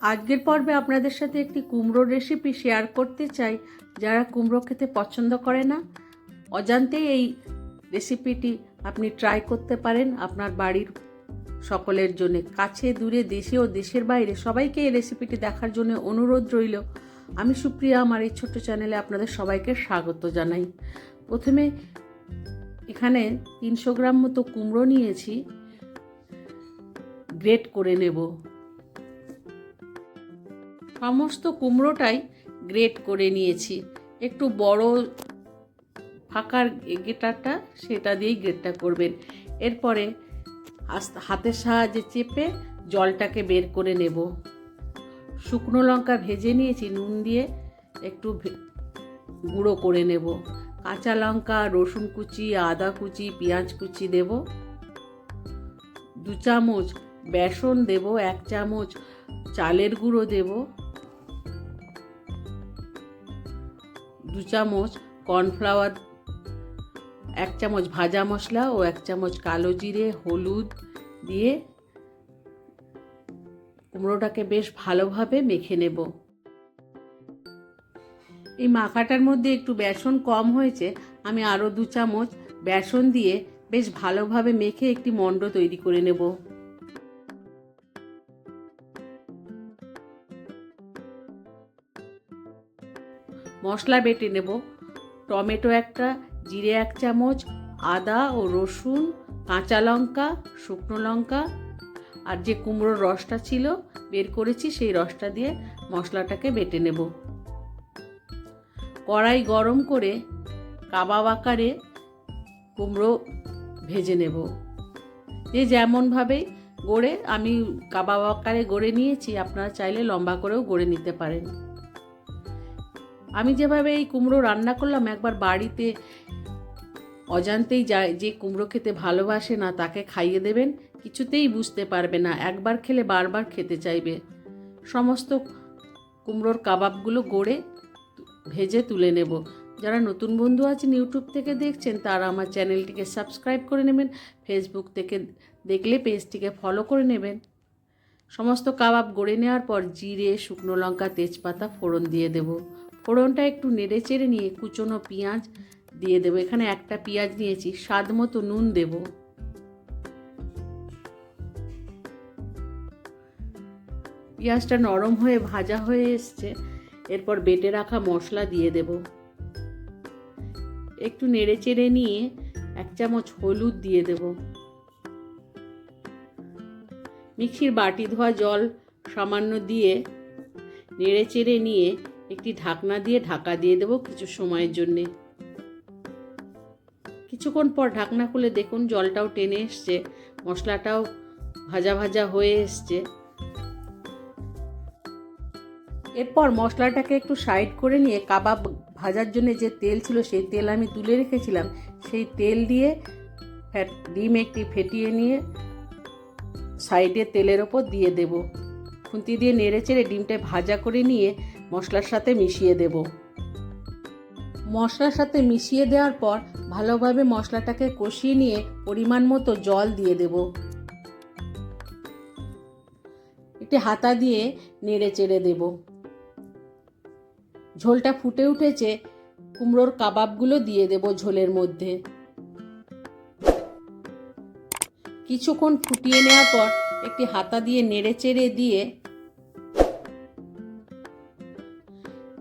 আজকের পর্বে আপনাদের সাথে একটি কুমড়োর রেসিপি শেয়ার করতে চাই। যারা কুমড়ো খেতে পছন্দ করে না, অজান্তেই এই রেসিপিটি আপনি ট্রাই করতে পারেন। আপনার বাড়ির সকলের জন্য, কাছে, দূরে, দেশে ও দেশের বাইরে সবাইকে এই রেসিপিটি দেখার জন্য অনুরোধ রইল। আমি সুপ্রিয়া, আমার এই ছোট্ট চ্যানেলে আপনাদের সবাইকে স্বাগত জানাই। প্রথমে এখানে তিনশো গ্রাম মতো কুমড়ো নিয়েছি। গ্রেট করে নেব। সমস্ত কুমড়োটাই গ্রেট করে নিয়েছি। একটু বড় ফাঁকার গেটারটা সেটা দিয়েই গ্রেটটা করবেন। এরপরে হাতের সাহায্যে চেপে জলটাকে বের করে নেব। শুকনো লঙ্কা ভেজে নিয়েছি, নুন দিয়ে একটু গুঁড়ো করে নেব। কাঁচা লঙ্কা, রসুন কুচি, আদা কুচি, পেঁয়াজ কুচি দেব। দু চামচ বেসন দেব, এক চামচ চালের গুঁড়ো দেব। দু চামচ কর্নফ্লাওয়ার, এক চামচ ভাজা মশলা ও এক চামচ কালো জিরে, হলুদ দিয়ে কুমড়োটাকে বেশ ভালোভাবে মেখে নেব। এই মাখাটার মধ্যে একটু বেসন কম হয়েছে, আমি আরও দু চামচ বেসন দিয়ে বেশ ভালোভাবে মেখে একটি মণ্ড তৈরি করে নেব। মশলা বেটে নেব। টমেটো একটা, জিরে এক চামচ, আদা ও রসুন, কাঁচা লঙ্কা, শুকনো লঙ্কা আর যে কুমড়োর রসটা ছিল বের করেছি সেই রসটা দিয়ে মশলাটাকে বেটে নেব। কড়াই গরম করে কাবাব আকারে কুমড়ো ভেজে নেব। যে যেমনভাবেই গড়ে আমি কাবাব আকারে গড়ে নিয়েছি, আপনারা চাইলে লম্বা করেও গড়ে নিতে পারেন। আমি যেভাবে এই কুমড়ো রান্না করলাম, একবার বাড়িতে অজান্তেই যায়, যে কুমড়ো খেতে ভালোবাসে না তাকে খাইয়ে দেবেন, কিছুতেই বুঝতে পারবে না, একবার খেলে বারবার খেতে চাইবে। সমস্ত কুমড়োর কাবাবগুলো গড়ে ভেজে তুলে নেব। যারা নতুন বন্ধু আছেন ইউটিউব থেকে দেখছেন, তারা আমার চ্যানেলটিকে সাবস্ক্রাইব করে নেবেন, ফেসবুক থেকে দেখলে পেজটিকে ফলো করে নেবেন। সমস্ত কাবাব গড়ে নেওয়ার পর জিরে, শুকনো লঙ্কা, তেজপাতা ফোড়ন দিয়ে দেব। ফোড়নটা একটু নেড়ে চেড়ে নিয়ে কুচনো পেঁয়াজ দিয়ে দেবো। এখানে একটা পেঁয়াজ নিয়েছি, স্বাদ মতো নুন দেব। পেঁয়াজটা নরম হয়ে ভাজা হয়ে এসছে, এরপর বেটে রাখা মশলা দিয়ে দেব। একটু নেড়ে চেড়ে নিয়ে এক চামচ হলুদ দিয়ে দেব। মিক্সির বাটি ধোয়া জল সামান্য দিয়ে নেড়ে চেড়ে নিয়ে একটি ঢাকনা দিয়ে ঢাকা দিয়ে দেবো কিছু সময়ের জন্যে। কিছুক্ষণ পর ঢাকনা খুলে দেখুন, জলটাও টেনে এসছে, মশলাটাও ভাজা ভাজা হয়ে এসছে। এরপর মশলাটাকে একটু সাইড করে নিয়ে কাবাব ভাজার জন্য যে তেল ছিল, সেই তেল আমি তুলে রেখেছিলাম। সেই তেল দিয়ে ফ্যাট ডিম একটি ফেটিয়ে নিয়ে সাইডে তেলের ওপর দিয়ে দেব। খুন্তি দিয়ে নেড়ে চেড়ে ডিমটা ভাজা করে নিয়ে মশলার সাথে মিশিয়ে দেব। মশলার সাথে মিশিয়ে দেওয়ার পর ভালোভাবে মশলাটাকে কষিয়ে নিয়ে পরিমাণ মতো জল দিয়ে দেব। একটি হাতা দিয়ে নেড়ে চেড়ে দেব। ঝোলটা ফুটে উঠেছে, কুমড়োর কাবাবগুলো দিয়ে দেব ঝোলের মধ্যে। কিছুক্ষণ ফুটিয়ে নেওয়ার পর একটি হাতা দিয়ে নেড়ে চেড়ে দিয়ে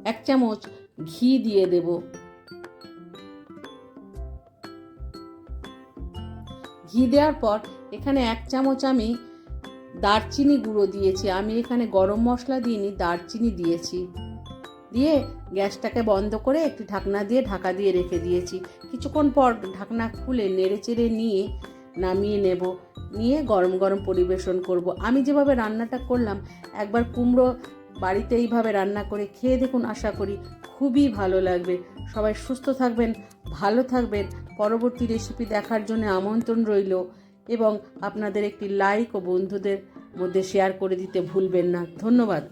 এক চামচ ঘি দিয়ে দেব। ঘি দেওয়ার পর এখানে এক চামচ আমি দারচিনি গুঁড়ো দিয়েছি। আমি এখানে গরম মশলা দিইনি, দারচিনি দিয়েছি। দিয়ে গ্যাসটাকে বন্ধ করে একটি ঢাকনা দিয়ে ঢাকা দিয়ে রেখে দিয়েছি। কিছুক্ষণ পর ঢাকনা খুলে নেড়ে চেড়ে নিয়ে নামিয়ে নেব। নিয়ে গরম গরম পরিবেশন করব। আমি যেভাবে রান্নাটা করলাম, একবার কুমড়ো বাড়িতে এইভাবে রান্না করে খেয়ে দেখুন, আশা করি খুবই ভালো লাগবে। সবাই সুস্থ থাকবেন, ভালো থাকবেন। পরবর্তী রেসিপি দেখার জন্য আমন্ত্রণ রইল এবং আপনাদের একটি লাইক ও বন্ধুদের মধ্যে শেয়ার করে দিতে ভুলবেন না। ধন্যবাদ।